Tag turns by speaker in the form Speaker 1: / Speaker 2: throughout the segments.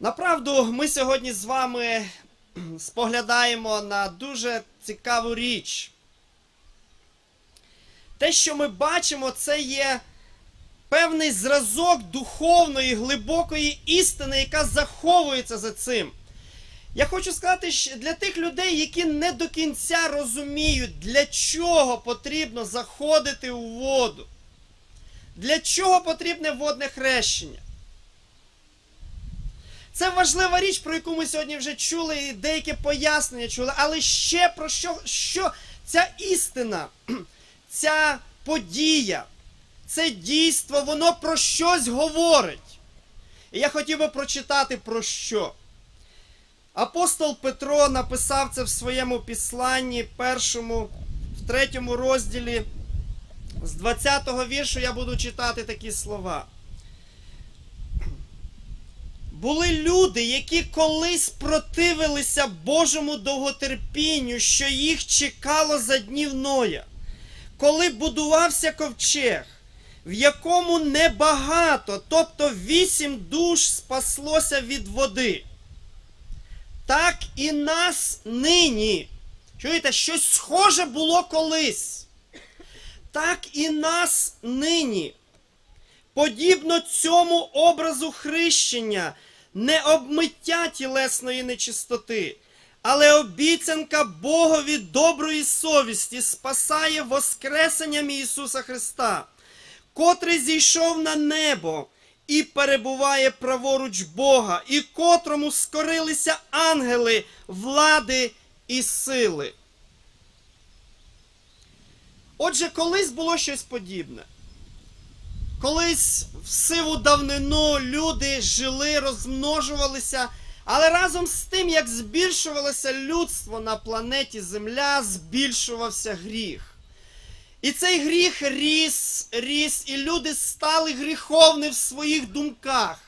Speaker 1: Направду, ми сьогодні з вами споглядаємо на дуже цікаву річ. Те, що ми бачимо, це є певний зразок духовної, глибокої істини, яка заховується за цим. Я хочу сказати, що для тих людей, які не до кінця розуміють, для чого потрібно заходити у воду, для чого потрібне водне хрещення. Це важлива річ, про яку ми сьогодні вже чули, і деякі пояснення чули, але ще про що, що ця істина, ця подія, це дійство, воно про щось говорить. І я хотів би прочитати про що. Апостол Петро написав це в своєму післанні, першому, в третьому розділі, з 20-го віршу я буду читати такі слова. Були люди, які колись противилися Божому довготерпінню, що їх чекало за днів Ноя, коли будувався ковчег, в якому небагато, тобто вісім душ спаслося від води. Так і нас нині. Чуєте, щось схоже було колись. Так і нас нині. Подібно цьому образу хрещення, не обмиття тілесної нечистоти, але обіцянка Богові доброї совісті спасає Воскресенням Ісуса Христа, котрий зійшов на небо і перебуває праворуч Бога, і котрому скорилися ангели влади і сили. Отже, колись було щось подібне. Колись в сиву давнину люди жили, розмножувалися, але разом з тим, як збільшувалося людство на планеті Земля, збільшувався гріх. І цей гріх ріс, ріс, і люди стали гріховні в своїх думках,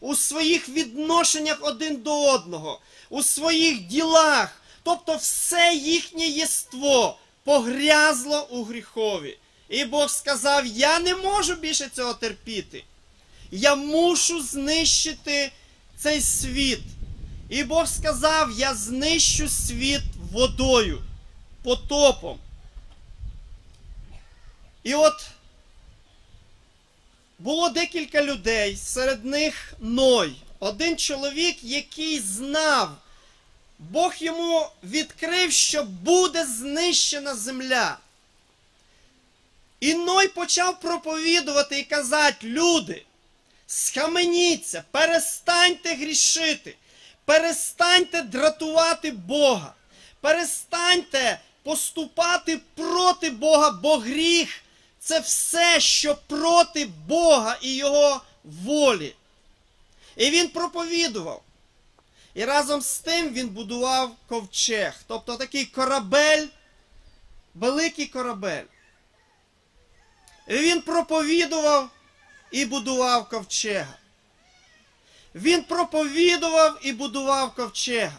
Speaker 1: у своїх відношеннях один до одного, у своїх ділах. Тобто все їхнє єство погрязло у гріхові. І Бог сказав: Я не можу більше цього терпіти. Я мушу знищити цей світ. І Бог сказав: Я знищу світ водою, потопом. І от було декілька людей, серед них Ной, один чоловік, який знав, Бог йому відкрив, що буде знищена земля. І Ной почав проповідувати і казати, люди, схаменіться, перестаньте грішити, перестаньте дратувати Бога, перестаньте поступати проти Бога, бо гріх це все, що проти Бога і Його волі. І він проповідував. І разом з тим він будував ковчег, тобто такий корабель, великий корабель. Він проповідував і будував ковчега. Він проповідував і будував ковчега.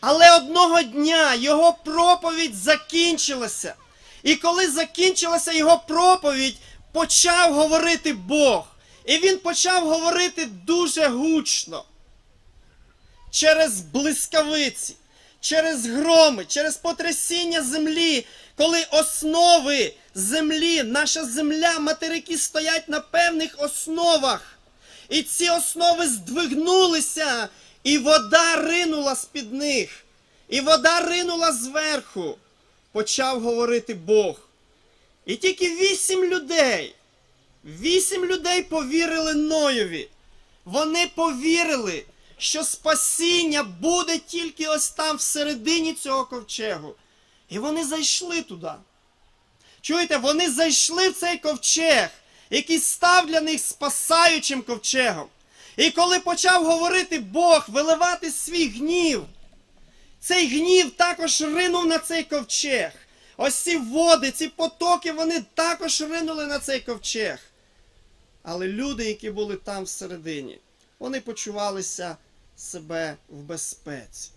Speaker 1: Але одного дня його проповідь закінчилася. І коли закінчилася його проповідь, почав говорити Бог. І він почав говорити дуже гучно. Через блискавиці, через громи, через потрясіння землі, коли основи землі, наша земля, материки стоять на певних основах. І ці основи здвигнулися, і вода ринула з-під них. І вода ринула зверху. Почав говорити Бог. І тільки вісім людей, вісім людей повірили Ноєві. Вони повірили, що спасіння буде тільки ось там всередині цього ковчегу. І вони зайшли туди. Чуєте, вони зайшли в цей ковчег, який став для них спасаючим ковчегом. І коли почав говорити Бог, виливати свій гнів, цей гнів також ринув на цей ковчег. Ось ці води, ці потоки, вони також ринули на цей ковчег. Але люди, які були там всередині, вони почувалися себе в безпеці.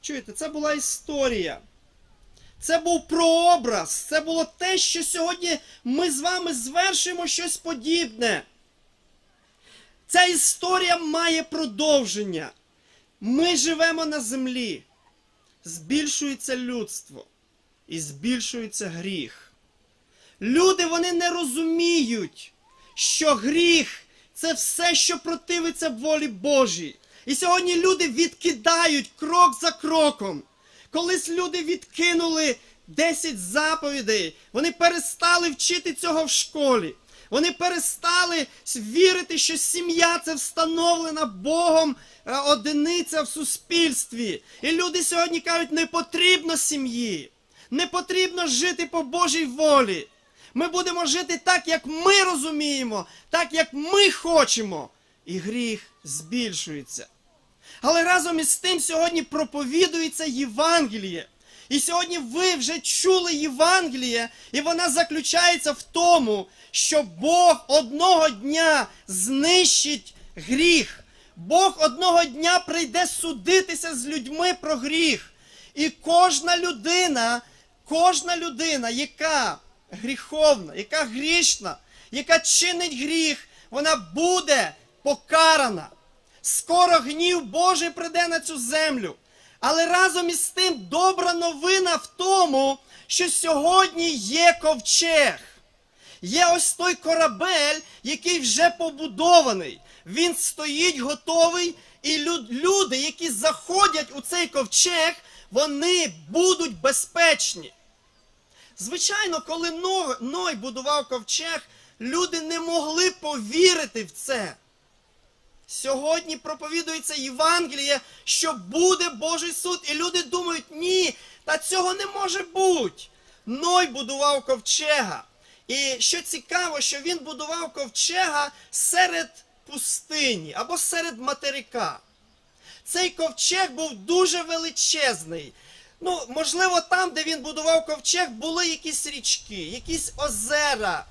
Speaker 1: Чуєте, це була історія. Це був прообраз, це було те, що сьогодні ми з вами звершуємо щось подібне. Ця історія має продовження. Ми живемо на землі, збільшується людство і збільшується гріх. Люди вони не розуміють, що гріх це все, що противиться волі Божій. І сьогодні люди відкидають крок за кроком. Колись люди відкинули 10 заповідей, вони перестали вчити цього в школі. Вони перестали вірити, що сім'я це встановлена Богом е, одиниця в суспільстві. І люди сьогодні кажуть, не потрібно сім'ї, не потрібно жити по Божій волі. Ми будемо жити так, як ми розуміємо, так, як ми хочемо. І гріх збільшується. Але разом із тим сьогодні проповідується Євангеліє. І сьогодні ви вже чули Євангеліє, і вона заключається в тому, що Бог одного дня знищить гріх. Бог одного дня прийде судитися з людьми про гріх. І кожна людина, кожна людина, яка гріховна, яка грішна, яка чинить гріх, вона буде покарана. Скоро гнів Божий прийде на цю землю. Але разом із тим добра новина в тому, що сьогодні є ковчег. Є ось той корабель, який вже побудований. Він стоїть готовий, і люди, які заходять у цей ковчег, вони будуть безпечні. Звичайно, коли Ной будував ковчег, люди не могли повірити в це. Сьогодні проповідується Євангеліє, що буде Божий суд, і люди думають, ні, та цього не може бути. Ной будував ковчега. І що цікаво, що він будував ковчега серед пустині або серед материка. Цей ковчег був дуже величезний. Ну, можливо, там, де він будував ковчег, були якісь річки, якісь озера.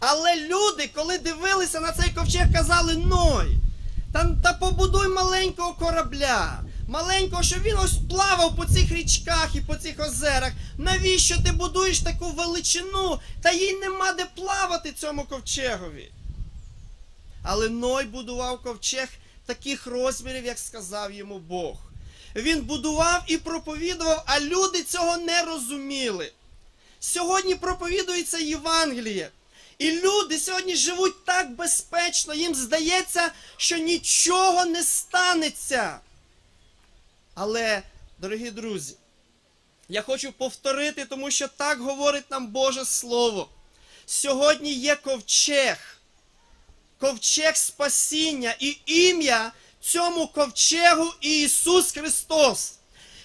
Speaker 1: Але люди, коли дивилися на цей ковчег, казали: Ной, та, та побудуй маленького корабля. Маленького, щоб він ось плавав по цих річках і по цих озерах. Навіщо ти будуєш таку величину? Та їй нема де плавати цьому ковчегові. Але Ной будував ковчег таких розмірів, як сказав йому Бог. Він будував і проповідував, а люди цього не розуміли. Сьогодні проповідується Євангеліє. І люди сьогодні живуть так безпечно, їм здається, що нічого не станеться. Але, дорогі друзі, я хочу повторити, тому що так говорить нам Боже Слово. Сьогодні є ковчег, ковчег спасіння і ім'я цьому ковчегу Ісус Христос.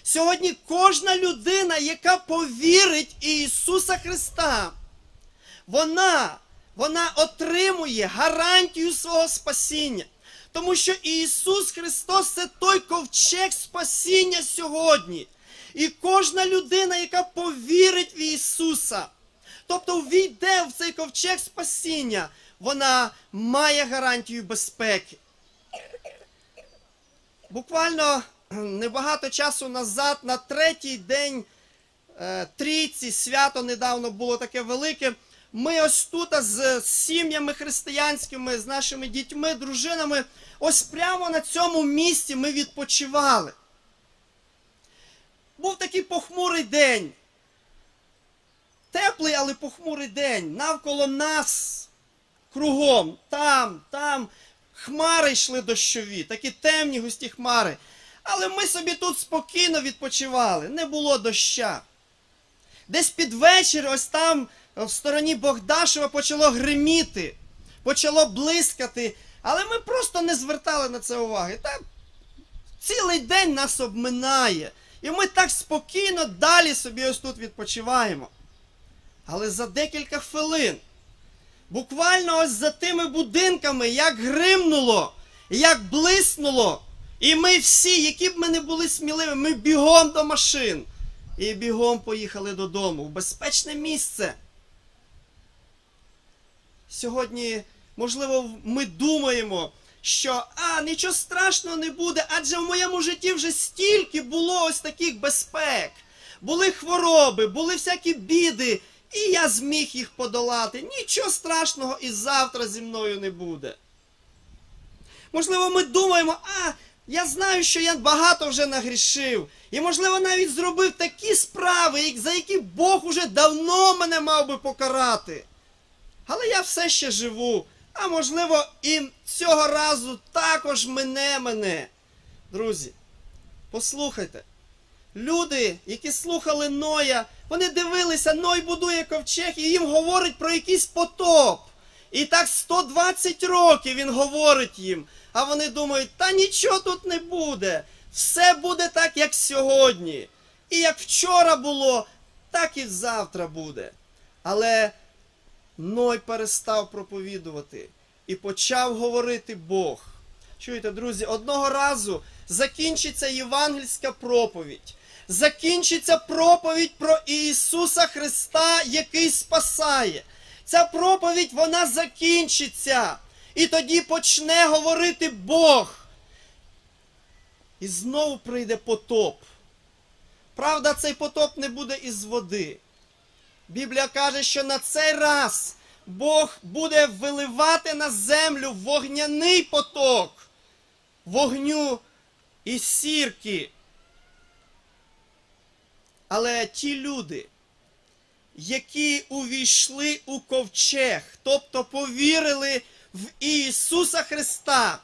Speaker 1: Сьогодні кожна людина, яка повірить Ісуса Христа, вона, вона отримує гарантію свого спасіння. Тому що Ісус Христос це той ковчег спасіння сьогодні. І кожна людина, яка повірить в Ісуса, тобто війде в цей ковчег спасіння, вона має гарантію безпеки. Буквально небагато часу назад, на третій день е, трійці, свято недавно було таке велике. Ми ось тут з сім'ями християнськими, з нашими дітьми, дружинами, ось прямо на цьому місці ми відпочивали. Був такий похмурий день. Теплий, але похмурий день. Навколо нас, кругом, там, там, хмари йшли дощові, такі темні густі хмари. Але ми собі тут спокійно відпочивали, не було доща. Десь під вечір, ось там в стороні Богдашева почало гриміти, почало блискати, але ми просто не звертали на це уваги. Та цілий день нас обминає. І ми так спокійно далі собі ось тут відпочиваємо. Але за декілька хвилин, буквально ось за тими будинками, як гримнуло, як блиснуло, і ми всі, які б ми не були сміливі, ми бігом до машин. І бігом поїхали додому в безпечне місце. Сьогодні, можливо, ми думаємо, що а, нічого страшного не буде, адже в моєму житті вже стільки було ось таких безпек. Були хвороби, були всякі біди, і я зміг їх подолати. Нічого страшного і завтра зі мною не буде. Можливо, ми думаємо, а я знаю, що я багато вже нагрішив. І, можливо, навіть зробив такі справи, за які Бог уже давно мене мав би покарати. Але я все ще живу. А можливо, і цього разу також мене мене. Друзі, послухайте. Люди, які слухали Ноя, вони дивилися, Ной будує ковчег і їм говорить про якийсь потоп. І так 120 років він говорить їм. А вони думають, та нічого тут не буде. Все буде так, як сьогодні. І як вчора було, так і завтра буде. Але Ной перестав проповідувати і почав говорити Бог. Чуєте, друзі, одного разу закінчиться євангельська проповідь. Закінчиться проповідь про Ісуса Христа, який спасає. Ця проповідь вона закінчиться. І тоді почне говорити Бог. І знову прийде потоп. Правда, цей потоп не буде із води. Біблія каже, що на цей раз Бог буде виливати на землю вогняний поток, вогню і сірки. Але ті люди, які увійшли у ковчег, тобто повірили в Ісуса Христа,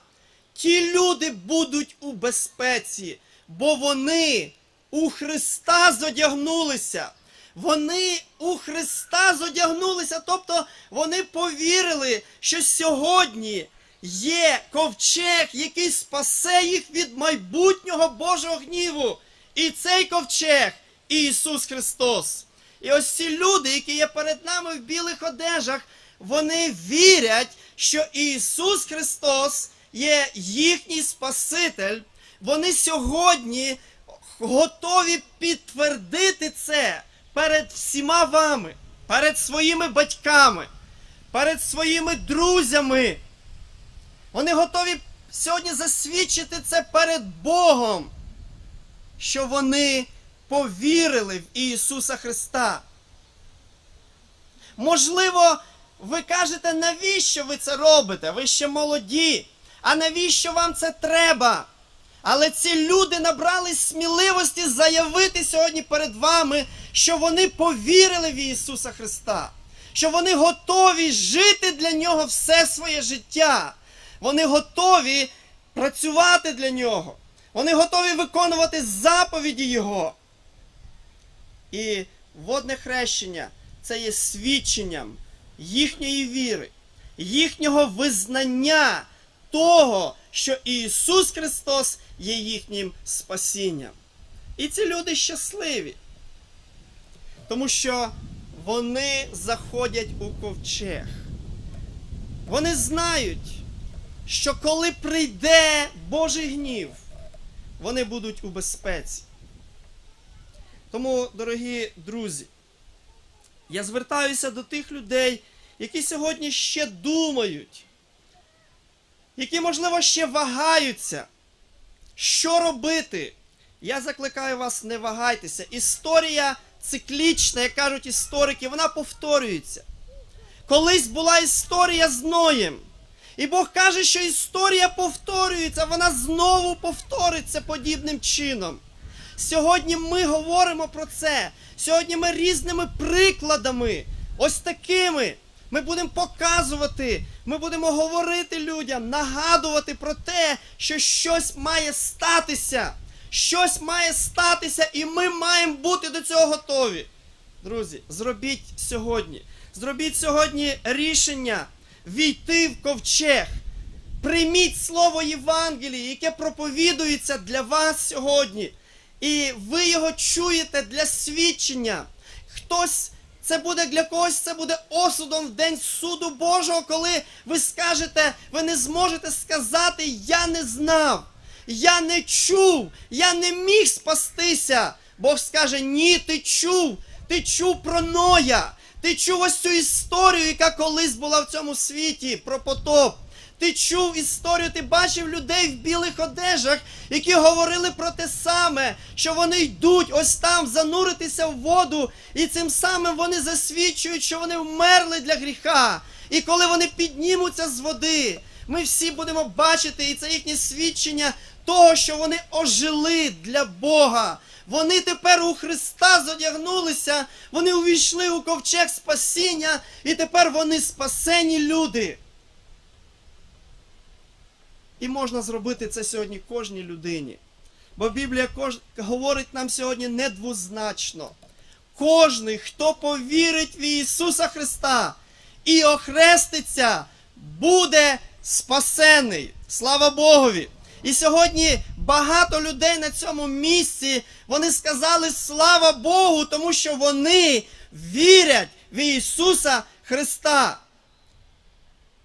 Speaker 1: ті люди будуть у безпеці, бо вони у Христа зодягнулися. Вони у Христа зодягнулися, тобто вони повірили, що сьогодні є ковчег, який спасе їх від майбутнього Божого гніву. І цей ковчег Ісус Христос. І ось ці люди, які є перед нами в білих одежах, вони вірять, що Ісус Христос є їхній Спаситель. Вони сьогодні готові підтвердити це перед всіма вами, перед своїми батьками, перед своїми друзями. Вони готові сьогодні засвідчити це перед Богом, що вони повірили в Ісуса Христа. Можливо, ви кажете, навіщо ви це робите? Ви ще молоді. А навіщо вам це треба? Але ці люди набрали сміливості заявити сьогодні перед вами, що вони повірили в Ісуса Христа, що вони готові жити для Нього все своє життя. Вони готові працювати для Нього. Вони готові виконувати заповіді Його. І водне хрещення це є свідченням їхньої віри, їхнього визнання того, що Ісус Христос є їхнім спасінням. І ці люди щасливі, тому що вони заходять у ковчег. Вони знають, що коли прийде Божий гнів, вони будуть у безпеці. Тому, дорогі друзі, я звертаюся до тих людей, які сьогодні ще думають, які, можливо, ще вагаються, що робити. Я закликаю вас, не вагайтеся. Історія циклічна, як кажуть історики, вона повторюється. Колись була історія з Ноєм. І Бог каже, що історія повторюється, вона знову повториться подібним чином. Сьогодні ми говоримо про це. Сьогодні ми різними прикладами, ось такими. Ми будемо показувати, ми будемо говорити людям, нагадувати про те, що щось має статися. Щось має статися, і ми маємо бути до цього готові. Друзі, зробіть сьогодні. Зробіть сьогодні рішення війти в ковчег. Прийміть слово Євангелії, яке проповідується для вас сьогодні. І ви його чуєте для свідчення. Хтось, це буде для когось, це буде осудом в день суду Божого, коли ви скажете, ви не зможете сказати, я не знав, я не чув, я не міг спастися. Бог скаже, ні, ти чув, ти чув про Ноя, ти чув ось цю історію, яка колись була в цьому світі, про потоп. Ти чув історію, ти бачив людей в білих одежах, які говорили про те саме, що вони йдуть ось там зануритися в воду, і цим самим вони засвідчують, що вони вмерли для гріха. І коли вони піднімуться з води, Ми всі будемо бачити, і це їхнє свідчення того, що вони ожили для Бога. Вони тепер у Христа зодягнулися, вони увійшли у ковчег спасіння, і тепер вони спасені люди. І можна зробити це сьогодні кожній людині. Бо Біблія кож... говорить нам сьогодні недвозначно. Кожний, хто повірить в Ісуса Христа і охреститься, буде спасений. Слава Богові! І сьогодні багато людей на цьому місці вони сказали слава Богу, тому що вони вірять в Ісуса Христа.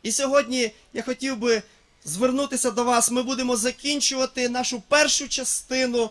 Speaker 1: І сьогодні я хотів би звернутися до вас. Ми будемо закінчувати нашу першу частину.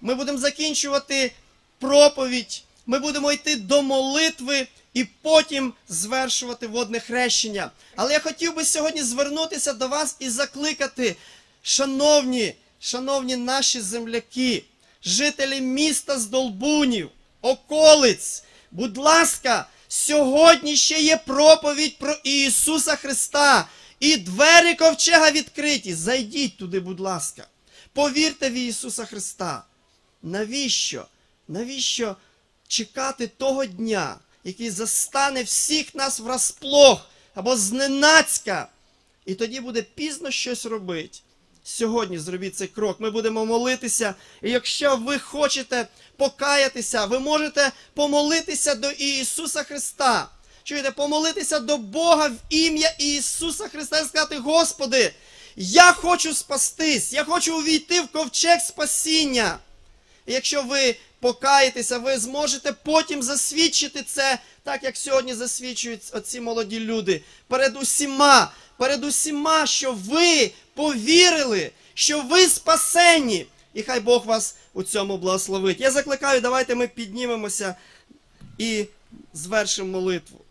Speaker 1: Ми будемо закінчувати проповідь. Ми будемо йти до молитви і потім звершувати водне хрещення. Але я хотів би сьогодні звернутися до вас і закликати, шановні, шановні наші земляки, жителі міста Здолбунів, околиць, будь ласка, сьогодні ще є проповідь про Ісуса Христа. І двері ковчега відкриті. Зайдіть туди, будь ласка. Повірте в Ісуса Христа. Навіщо? Навіщо чекати того дня, який застане всіх нас врасплох або зненацька? І тоді буде пізно щось робити. Сьогодні зробіть цей крок. Ми будемо молитися. І якщо ви хочете покаятися, ви можете помолитися до Ісуса Христа. Чуєте, помолитися до Бога в ім'я Ісуса Христа і сказати, Господи, я хочу спастись, я хочу увійти в ковчег спасіння. І якщо ви покаєтеся, ви зможете потім засвідчити це, так як сьогодні засвідчують оці молоді люди, перед усіма, перед усіма, що ви повірили, що ви спасені. І хай Бог вас у цьому благословить. Я закликаю, давайте ми піднімемося і звершимо молитву.